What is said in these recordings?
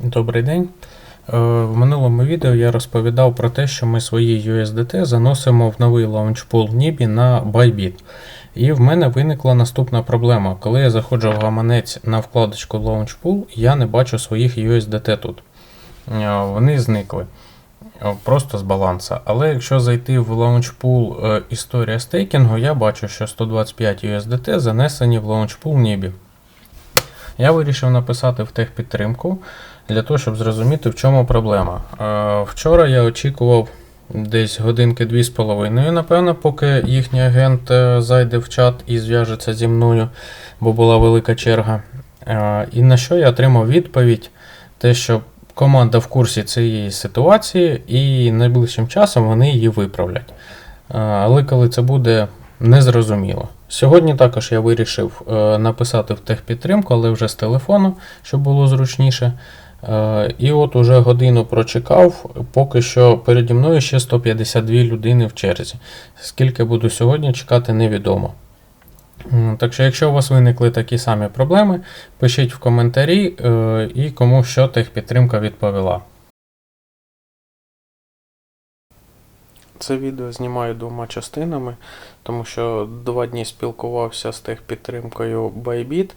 Добрий день. Е, В минулому відео я розповідав про те, що ми свої USDT заносимо в новий лаунчпул Nibі на Bybit. І в мене виникла наступна проблема. Коли я заходжу в гаманець на вкладочку Launchpool, я не бачу своїх USDT тут. Е, Вони зникли е, просто з баланса. Але якщо зайти в Launchpool історія стейкінгу, я бачу, що 125 USDT занесені в Launchpool Nibі. Я вирішив написати в техпідтримку для того, щоб зрозуміти, в чому проблема. Е, Вчора я очікував десь годинки дві з половиною, напевно, поки їхній агент е, зайде в чат і зв'яжеться зі мною, бо була велика черга. Е, І на що я отримав відповідь, те, що команда в курсі цієї ситуації, і найближчим часом вони її виправлять. Але коли це буде незрозуміло. Сьогодні також я вирішив написати в техпідтримку, але вже з телефону, щоб було зручніше. Е, І от уже годину прочекав, поки що переді мною ще 152 людини в черзі. Скільки буду сьогодні чекати, невідомо. Так що, якщо у вас виникли такі самі проблеми, пишіть в коментарі е, і кому що техпідтримка відповіла. Це відео знімаю двома частинами, тому що два дні спілкувався з техпідтримкою Bybit,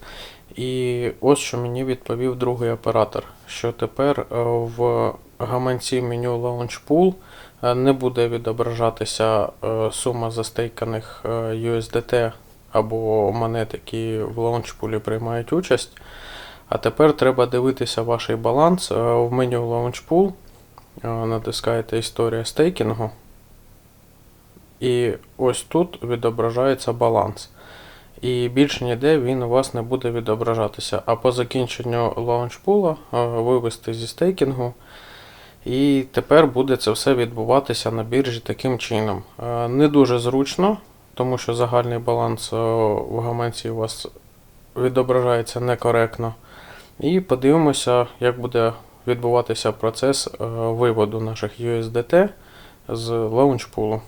і ось що мені відповів другий оператор, що тепер е, в гаманці меню Launchpool е, не буде відображатися е, сума застейканих USDT або монет, які в лаунчпулі приймають участь. А тепер треба дивитися ваш баланс в меню Launchpool. Натискаєте Історія стейкінгу. І ось тут відображається баланс. І більше ніде він у вас не буде відображатися. А по закінченню лаунчпула е, вивести зі стейкінгу. І тепер буде це все відбуватися на біржі таким чином. Е, Не дуже зручно, тому що загальний баланс е, в гаманці у вас відображається некоректно. І подивимося, як буде відбуватися процес виводу наших USDT з лаунчпулу.